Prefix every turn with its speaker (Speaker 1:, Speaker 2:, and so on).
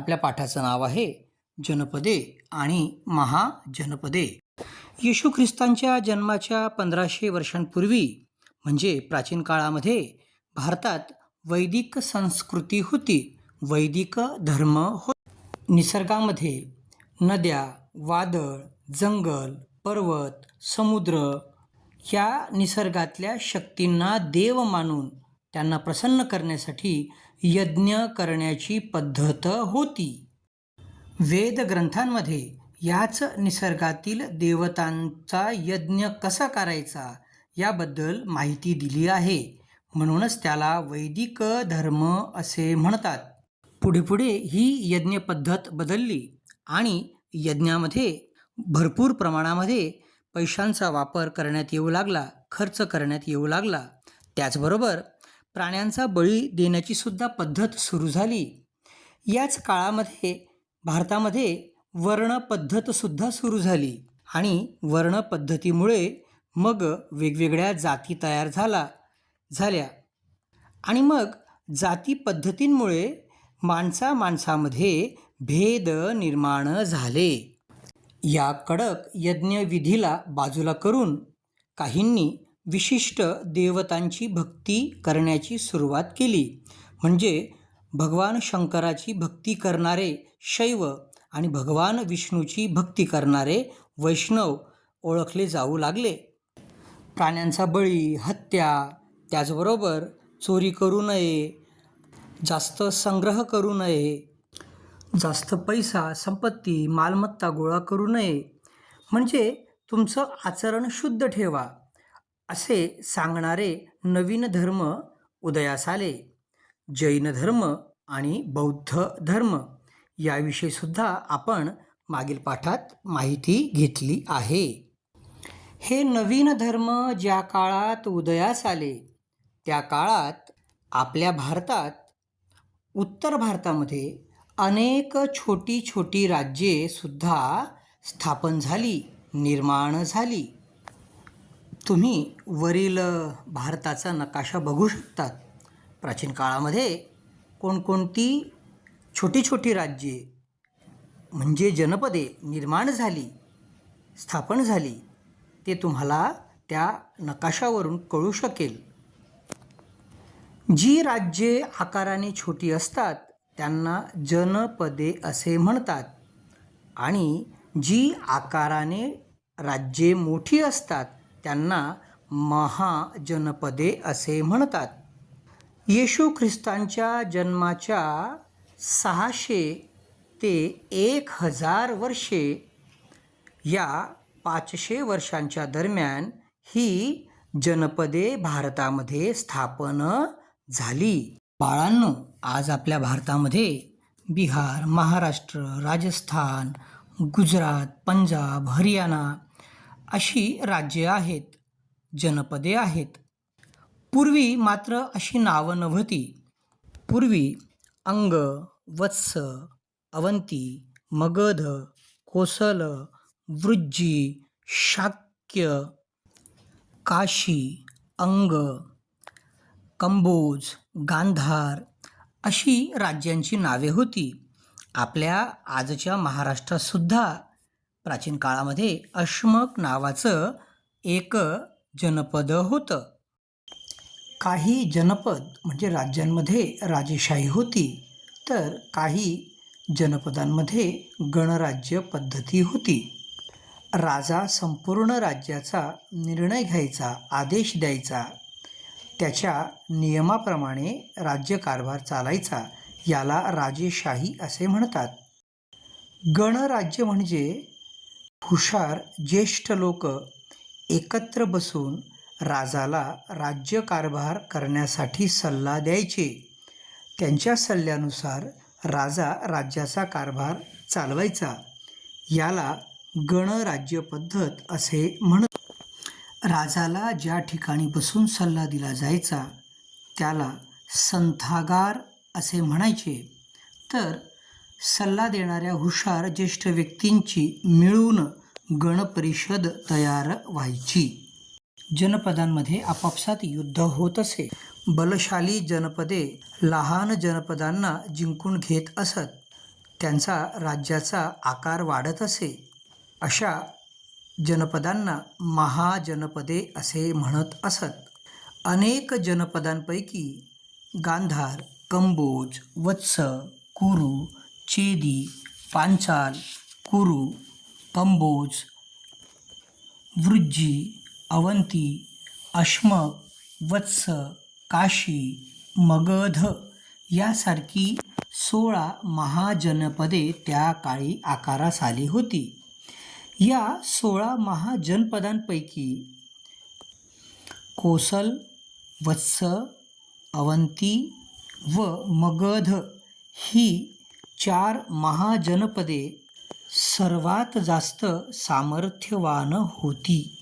Speaker 1: आपल्या पाठाचं नाव आहे जनपदे आणि महाजनपदे. येशू ख्रिस्तांच्या जन्माच्या पंधराशे वर्षांपूर्वी म्हणजे प्राचीन काळामध्ये भारतात वैदिक संस्कृती होती. वैदिक धर्म हो निसर्गामध्ये नद्या वादळ जंगल पर्वत समुद्र या निसर्गातल्या शक्तींना देव मानून त्यांना प्रसन्न करण्यासाठी यज्ञ करण्याची पद्धत होती. वेद ग्रंथांमध्ये याच निसर्गातील देवतांचा यज्ञ कसा करायचा याबद्दल माहिती दिली आहे. म्हणूनच त्याला वैदिक धर्म असे म्हणतात. पुढे पुढे ही यज्ञ पद्धत बदलली आणि यज्ञामध्ये भरपूर प्रमाणामध्ये पैशांचा वापर करण्यात येऊ लागला खर्च करण्यात येऊ लागला. त्याचबरोबर प्राण्यांचा बळी देण्याची सुद्धा पद्धत सुरू झाली. याच काळामध्ये भारतामध्ये वर्णपद्धतसुद्धा सुरू झाली आणि वर्ण पद्धतीमुळे मग वेगवेगळ्या जाती तयार झाला झाल्या. आणि मग जाती पद्धतींमुळे माणसा माणसामध्ये भेद निर्माण झाले. या कडक यज्ञविधीला बाजूला करून काहींनी विशिष्ट देवतांची भक्ती करण्याची सुरुवात केली. म्हणजे भगवान शंकराची भक्ती करणारे शैव आणि भगवान विष्णूची भक्ती करणारे वैष्णव ओळखले जाऊ लागले. प्राण्यांचा बळी हत्या त्याचबरोबर चोरी करू नये जास्त संग्रह करू नये जास्त पैसा संपत्ती मालमत्ता गोळा करू नये. म्हणजे तुमचं आचरण शुद्ध ठेवा. असे सांगणारे नवीन धर्म उदयास आले. जैन धर्म आणि बौद्ध धर्म याविषयी सुद्धा आपण मागील पाठात माहिती घेतली आहे. हे नवीन धर्म ज्या काळात उदयास आले त्या काळात आपल्या भारतात उत्तर भारतामध्ये अनेक छोटी छोटी राज्ये सुद्धा स्थापन झाली निर्माण झाली. तुम्ही वरील भारताचा नकाशा बघू शकतात. प्राचीन काळामध्ये कोणकोणती छोटी छोटी राज्ये म्हणजे जनपदे निर्माण झाली स्थापन झाली ते तुम्हाला त्या नकाशावरून कळू शकेल. जी राज्ये आकाराने छोटी असतात त्यांना जनपदे असे म्हणतात आणि जी आकाराने राज्ये मोठी असतात त्यांना महाजनपदे असे म्हणतात. येशू ख्रिस्तांच्या जन्माच्या सहाशे ते एक हजार वर्षे या पाचशे वर्षांच्या दरम्यान ही जनपदे भारतामध्ये स्थापन झाली. बाळांनो आज आपल्या भारतामध्ये बिहार महाराष्ट्र राजस्थान गुजरात पंजाब हरियाणा अशी राज्ये आहेत जनपदे आहेत. पूर्वी मात्र अशी नावं नव्हती. पूर्वी अंग वत्स अवंती मगध कोसल वृज्जी शाक्य काशी अंग कंबोज गांधार अशी राज्यांची नावे होती. आपल्या आजच्या महाराष्ट्रातसुद्धा प्राचीन काळामध्ये अश्मक नावाचं एक जनपद होतं. काही जनपद म्हणजे राज्यांमध्ये राजेशाही होती तर काही जनपदांमध्ये गणराज्य पद्धती होती. राजा संपूर्ण राज्याचा निर्णय घ्यायचा आदेश द्यायचा. त्याच्या नियमाप्रमाणे राज्यकारभार चालायचा याला राजेशाही असे म्हणतात. गणराज्य म्हणजे हुशार ज्येष्ठ लोक एकत्र बसून राजाला राज्यकारभार करण्यासाठी सल्ला द्यायचे. त्यांच्या सल्ल्यानुसार राजा राज्याचा कारभार चालवायचा. याला गणराज्य पद्धत असे म्हणत राजाला ज्या ठिकाणी बसून सल्ला दिला जायचा त्याला संथागार असे म्हणायचे. तर सल्ला देणाऱ्या हुशार ज्येष्ठ व्यक्तींची मिळून गणपरिषद तयार व्हायची. जनपदांमध्ये आपापसात युद्ध होत असे. बलशाली जनपदे लहान जनपदांना जिंकून घेत असत. त्यांचा राज्याचा आकार वाढत असे. अशा जनपदांना महाजनपदे असे म्हणत असत. अनेक जनपदांपैकी गांधार कंबोज वत्स कुरू चेदी पांचाल कुरू कंबोज वृज्जी अवंती अश्मक वत्स काशी मगध यासारखी सोळा महाजनपदे त्या काळी आकारास आली होती. या सोळा महाजनपदांपैकी कोसल वत्स अवंती व मगध ही चार महाजनपदे सर्वात जास्त सामर्थ्यवान होती.